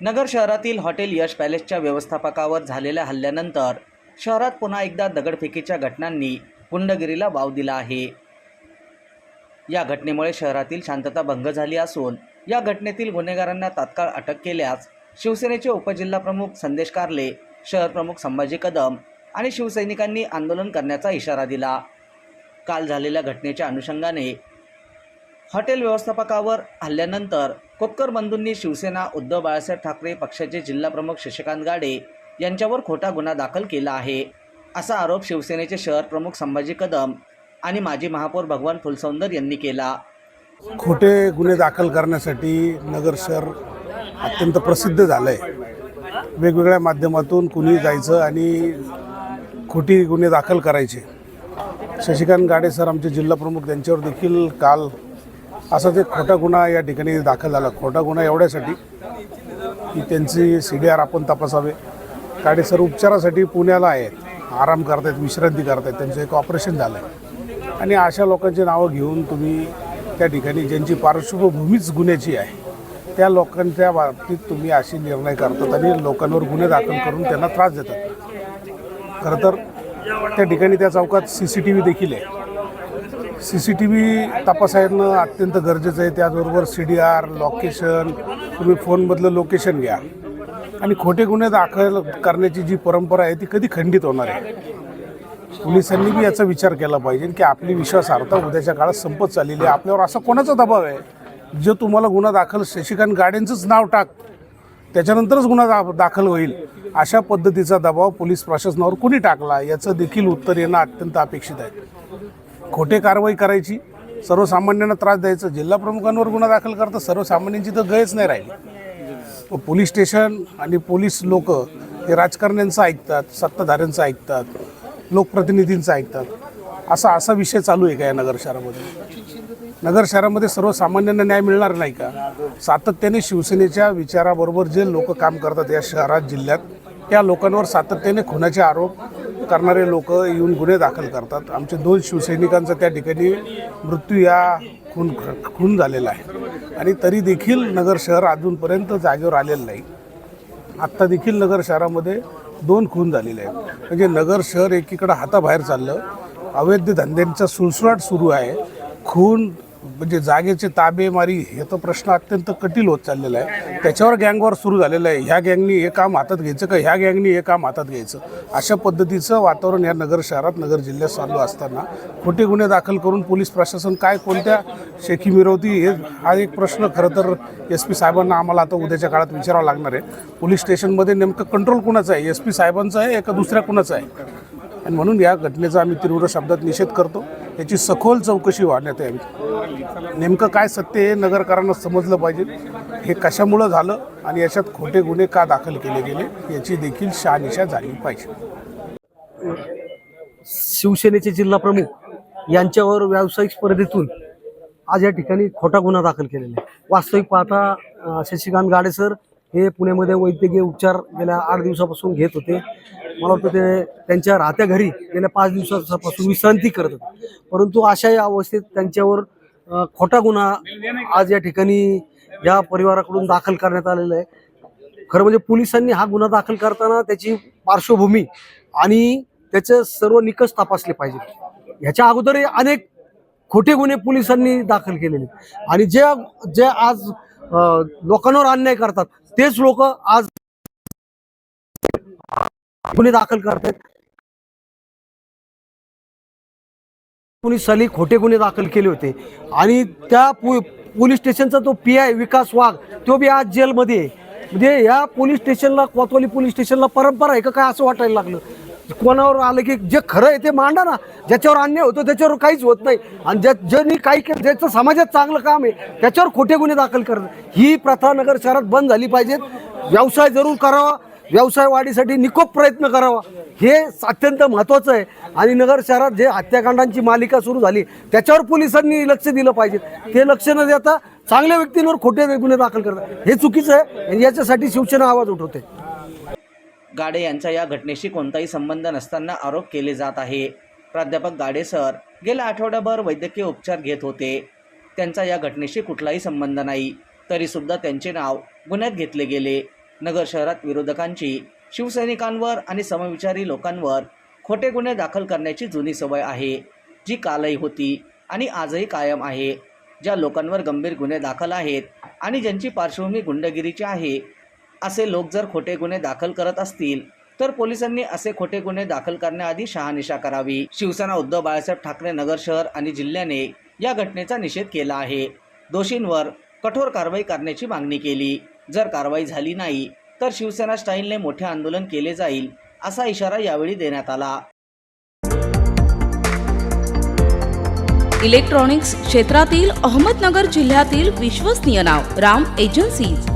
नगर शहरातील हॉटेल यश पॅलेसच्या व्यवस्थापकावर झालेल्या हल्ल्यानंतर शहरात पुन्हा एकदा दगडफेकीच्या घटनांनी गुंडगिरीला वाव दिला आहे. या घटनेमुळे शहरातील शांतता भंग झाली असून या घटनेतील गुन्हेगारांना तात्काळ अटक केल्यास शिवसेनेचे उपजिल्हाप्रमुख संदेश कारले शहर प्रमुख संभाजी कदम आणि शिवसैनिकांनी आंदोलन करण्याचा इशारा दिला. काल झालेल्या घटनेच्या अनुषंगाने हॉटेल व्यवस्थापकावर हल्ल्यानंतर कोपकर बंधूंनी शिवसेना उद्धव बाळासाहेब ठाकरे पक्षाचे जिल्हाप्रमुख शशिकांत गाडे यांच्यावर खोटा गुन्हा दाखल केला आहे. असा आरोप शिवसेनेचे शहर प्रमुख संभाजी कदम आणि माजी महापौर भगवान फुलसौंदर यांनी केला. खोटे गुन्हे दाखल करण्यासाठी नगर शहर अत्यंत प्रसिद्ध झालं आहे वेगवेगळ्या माध्यमातून कुणी जायचं आणि खोटी गुन्हे दाखल करायचे. शशिकांत गाडे सर आमचे जिल्हाप्रमुख त्यांच्यावर देखील काल असा ते खोटा गुन्हा या ठिकाणी दाखल झाला. खोटा गुन्हा एवढ्यासाठी की त्यांची सी डी आर आपण तपासावे. काडे सर उपचारासाठी पुण्याला आहेत. आराम करतायत विश्रांती करतायत. त्यांचं एक ऑपरेशन झालं आहे आणि अशा लोकांची नावं घेऊन तुम्ही त्या ठिकाणी ज्यांची पार्श्वभूमीच गुन्ह्याची आहे त्या लोकांच्या बाबतीत तुम्ही असे निर्णय करतात आणि लोकांवर गुन्हे दाखल करून त्यांना त्रास देतात. खरं तर त्या ठिकाणी त्या चौकात सी सी टी व्ही देखील आहे. सी सी टी व्ही तपासायनं अत्यंत गरजेचं आहे. त्याचबरोबर सी डी आर लोकेशन तुम्ही फोनमधलं लोकेशन घ्या. आणि खोटे गुन्हे दाखल करण्याची जी परंपरा आहे ती कधी खंडित होणार आहे? पोलिसांनी बी याचा विचार केला पाहिजे की आपली विश्वासार्हता उद्याच्या काळात संपत चाललेली आहे. आपल्यावर असा कोणाचा दबाव आहे? जो तुम्हाला गुन्हा दाखल शशिकांत गाड्यांचंच नाव टाक त्याच्यानंतरच गुन्हा दा दाखल होईल. अशा पद्धतीचा दबाव पोलीस प्रशासनावर कोणी टाकला? याचं देखील उत्तर येणं अत्यंत अपेक्षित आहे. खोटे कारवाई करायची सर्वसामान्यांना त्रास द्यायचा जिल्हा प्रमुखांवर गुन्हा दाखल करता सर्वसामान्यांची तर गयच नाही राहिली. पोलीस स्टेशन आणि पोलीस लोक हे राजकारण्यांचं ऐकतात सत्ताधाऱ्यांचं ऐकतात लोकप्रतिनिधींचं ऐकतात. असा असा विषय चालू आहे का या नगर शहरामध्ये? नगर शहरामध्ये सर्वसामान्यांना न्याय मिळणार नाही का? सातत्याने शिवसेनेच्या विचाराबरोबर जे लोक काम करतात या शहरात जिल्ह्यात त्या लोकांवर सातत्याने खुनाचे आरोप करणारे लोक येऊन गुन्हे दाखल करतात. आमचे दोन शिवसैनिकांचा त्या ठिकाणी मृत्यू या खून खून झालेला आहे. आणि तरी देखील नगर शहर अजूनपर्यंत जागेवर आलेलं नाही. आत्ता देखील नगर शहरामध्ये दोन खून झालेले आहेत. म्हणजे नगर शहर एकीकडं हाताबाहेर चाललं. अवैध धंद्यांचा सुळसुळाट सुरू आहे. खून म्हणजे जागेचे ताबेमारी हे तर प्रश्न अत्यंत कठीण होत चाललेला आहे. त्याच्यावर गँगवर सुरू झालेलं आहे. ह्या गँगनी हे काम हातात घ्यायचं का? ह्या गँगनी हे काम हातात घ्यायचं? अशा पद्धतीचं वातावरण या नगर शहरात नगर जिल्ह्यात चालू असताना खोटे गुन्हे दाखल करून पोलीस प्रशासन काय कोणत्या शेखी मिरवती हे हा एक प्रश्न खरं तर एस पी साहेबांना आम्हाला आता उद्याच्या काळात विचारावं लागणार आहे. पोलीस स्टेशनमध्ये नेमकं कंट्रोल कुणाचं आहे? एस पी साहेबांचं आहे का दुसऱ्या कुणाचं आहे? आणि म्हणून या घटनेचा आम्ही तीव्र शब्दात निषेध करतो. याची सखोल चौकशी वाढण्यात यावी. नेमकं काय सत्य हे नगरकरांना समजलं पाहिजे. हे कशामुळं झालं आणि याच्यात खोटे गुन्हे का दाखल केले गेले याची देखील शहानिशा झाली पाहिजे. शिवसेनेचे जिल्हा प्रमुख यांच्यावर व्यावसायिक स्पर्धेतून आज या ठिकाणी खोटा गुन्हा दाखल केलेला आहे. वास्तविक पाहता शशिकांत गाडे सर हे पुण्यामध्ये वैद्यकीय उपचार गेल्या आठ दिवसापासून घेत होते. मला वाटतं ते त्यांच्या राहत्या घरी गेल्या पाच दिवसापासून विश्रांती करत होते. परंतु अशा या अवस्थेत त्यांच्यावर खोटा गुन्हा आज या ठिकाणी या परिवाराकडून दाखल करण्यात आलेला आहे. खरं म्हणजे पोलिसांनी हा गुन्हा दाखल करताना त्याची पार्श्वभूमी आणि त्याचे सर्व निकष तपासले पाहिजे. ह्याच्या अगोदरही अनेक खोटे गुन्हे पोलिसांनी दाखल केलेले आणि जे जे आज लोकांवर अन्याय करतात तेच लोक आज गुन्हे दाखल करतात कुणी सली खोटे गुन्हे दाखल केले होते. आणि त्या पोलीस स्टेशनचा तो पी आय विकास वाघ तो बी आज जेलमध्ये आहे. म्हणजे या पोलीस स्टेशनला कोतवाली पोलीस स्टेशनला परंपरा आहे का काय असं वाटायला लागलं? कोणावर आलं की जे खरं आहे ते मांडा ना. ज्याच्यावर अन्याय होतो त्याच्यावर काहीच होत नाही. आणि ज्या ज्यांनी काही केलं ज्याचं समाजात चांगलं काम आहे त्याच्यावर खोटे गुन्हे दाखल करणं ही प्रथा नगर शहरात बंद झाली पाहिजेत. व्यवसाय जरूर करावा. व्यवसाय वाढीसाठी निकोप प्रयत्न करावा. हे अत्यंत महत्त्वाचं आहे. आणि नगर शहरात जे हत्याकांडांची मालिका सुरू झाली त्याच्यावर पोलिसांनी लक्ष दिलं पाहिजे ते लक्ष न देता चांगल्या व्यक्तींवर खोटे गुन्हे दाखल करतात. हे चुकीचं आहे. आणि याच्यासाठी शिवसेना आवाज उठवते. गाडे यांचा या घटनेशी कोणताही संबंध नसताना आरोप केले जात आहे. प्राध्यापक गाडे सर गेल्या आठवड्याभर वैद्यकीय उपचार घेत होते. त्यांचा या घटनेशी कुठलाही संबंध नाही. तरीसुद्धा त्यांचे नाव गुन्ह्यात घेतले गेले. नगर शहरात विरोधकांची शिवसैनिकांवर आणि समविचारी लोकांवर खोटे गुन्हे दाखल करण्याची जुनी सवय आहे जी कालही होती आणि आजही कायम आहे. ज्या लोकांवर गंभीर गुन्हे दाखल आहेत आणि ज्यांची पार्श्वभूमी गुंडगिरीची आहे असे लोक जर खोटे गुन्हे दाखल करत असतील तर पोलिसांनी असे खोटे गुन्हे दाखल करण्याआधी शहानिशा करावी. शिवसेना उद्धव बाळासाहेब ठाकरे नगर शहर आणि जिल्ह्याने या घटनेचा निषेध केला आहे. दोषींवर कठोर कारवाई करण्याची मागणी केली. जर कारवाई झाली नाही तर शिवसेना स्टाईलने मोठे आंदोलन केले जाईल असा इशारा यावेळी देण्यात आला. इलेक्ट्रॉनिक्स क्षेत्रातील अहमदनगर जिल्ह्यातील विश्वसनीय नाव राम एजन्सीज.